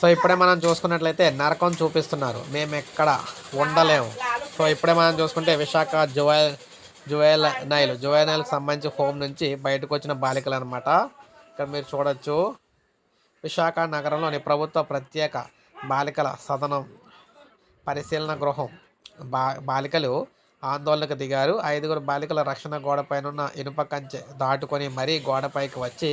So ఇప్పుడే మనం చూసుకున్నట్లయితే నరకం చూపిస్తున్నారు. మేము ఎక్కడ ఉండలేము సో ఇప్పుడే మనం చూసుకుంటే విశాఖ జువైల్ జువైల్ నైల్ జువైల్ నైల్కి సంబంధించి హోమ్ నుంచి బయటకు వచ్చిన బాలికలు అనమాట ఇక్కడ మీరు చూడొచ్చు. విశాఖ నగరంలోని ప్రభుత్వ ప్రత్యేక బాలికల సదనం పరిశీలన గృహం. బా బాలికలు ఆందోళనకు దిగారు. ఐదుగురు బాలికల రక్షణ గోడపైన ఉన్న ఇనుప కంచె దాటుకొని మరీ గోడపైకి వచ్చి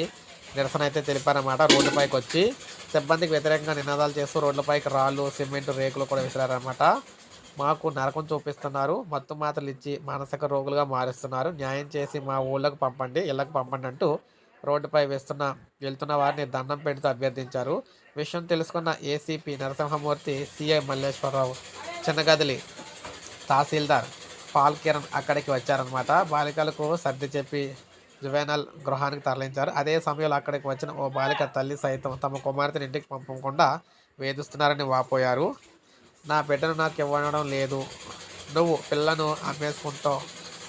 నిరసన అయితే తెలిపారన్నమాట. రోడ్డుపైకి వచ్చి సిబ్బందికి వ్యతిరేకంగా నినాదాలు చేస్తూ రోడ్లపైకి రాళ్ళు సిమెంట్ రేకులు కూడా విసిరారన్నమాట. మాకు నరకం చూపిస్తున్నారు. మత్తు మాత్రలు ఇచ్చి మానసిక రోగులుగా మారుస్తున్నారు. న్యాయం చేసి మా ఊళ్ళకు పంపండి ఇళ్ళకు పంపండి అంటూ రోడ్డుపై వేస్తున్న వెళ్తున్న వారిని దండం పెడుతూ అభ్యర్థించారు. విషయం తెలుసుకున్న ACP Narasimhamurthy CI Malleswararao Chinagadili tahsildar Paul Kiran అక్కడికి వచ్చారనమాట బాలికలకు సర్ది చెప్పి జువెనల్ గృహానికి తరలించారు. అదే సమయంలో అక్కడికి వచ్చిన ఓ బాలిక తల్లి సైతం తమ కుమార్తెని ఇంటికి పంపకుండా వేధిస్తున్నారని వాపోయారు. నా బిడ్డను నాకు ఇవ్వడం లేదు. నువ్వు పిల్లను అమ్మేసుకుంటావు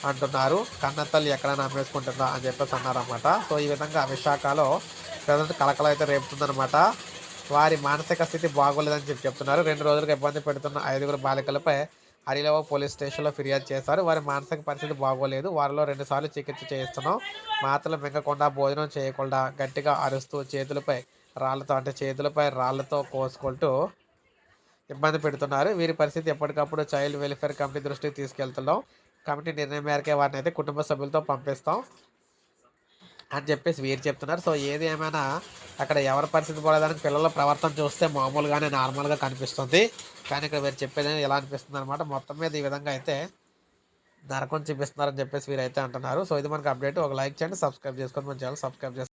అంటున్నారు. కన్న తల్లి ఎక్కడైనా అమ్మేసుకుంటుందా? అని చెప్పేసి అన్నారన్నమాట. సో ఈ విధంగా విశాఖలో ప్రజెంట్ కలకల అయితే రేపుతుందన్నమాట. వారి మానసిక స్థితి బాగోలేదని చెప్పి చెప్తున్నారు. రెండు రోజులుగా ఇబ్బంది పెడుతున్న ఐదుగురు బాలికలపై హరిలవ పోలీస్ స్టేషన్లో ఫిర్యాదు చేశారు. వారి మానసిక పరిస్థితి బాగోలేదు. వారిలో రెండుసార్లు చికిత్స చేయిస్తున్నాం. మాత్రలు మింగకుండా భోజనం చేయకుండా గట్టిగా అరుస్తూ చేతులపై రాళ్ళతో అంటే చేతులపై రాళ్ళతో కోసుకుంటూ ఇబ్బంది పెడుతున్నారు. వీరి పరిస్థితి ఎప్పటికప్పుడు చైల్డ్ వెల్ఫేర్ కమిటీ దృష్టికి తీసుకెళ్తున్నాం. కమిటీ నిర్ణయం మేరకే వారిని అయితే కుటుంబ సభ్యులతో పంపిస్తాం అని చెప్పేసి వీరు చెప్తున్నారు. సో ఏది ఏమైనా అక్కడ ఎవరి పరిస్థితి పోలేదానికి పిల్లల ప్రవర్తన చూస్తే మామూలుగానే నార్మల్గా కనిపిస్తుంది. కానీ ఇక్కడ మీరు చెప్పేది ఎలా అనిపిస్తుంది అనమాట మొత్తం మీద ఈ విధంగా అయితే నరకం చూపిస్తున్నారని చెప్పేసి వీరైతే అంటున్నారు. సో ఇది మనకు అప్డేట్. ఒక లైక్ చేయండి సబ్స్క్రైబ్ చేసుకొని మన ఛానల్ సబ్స్క్రైబ్ చేసుకోండి.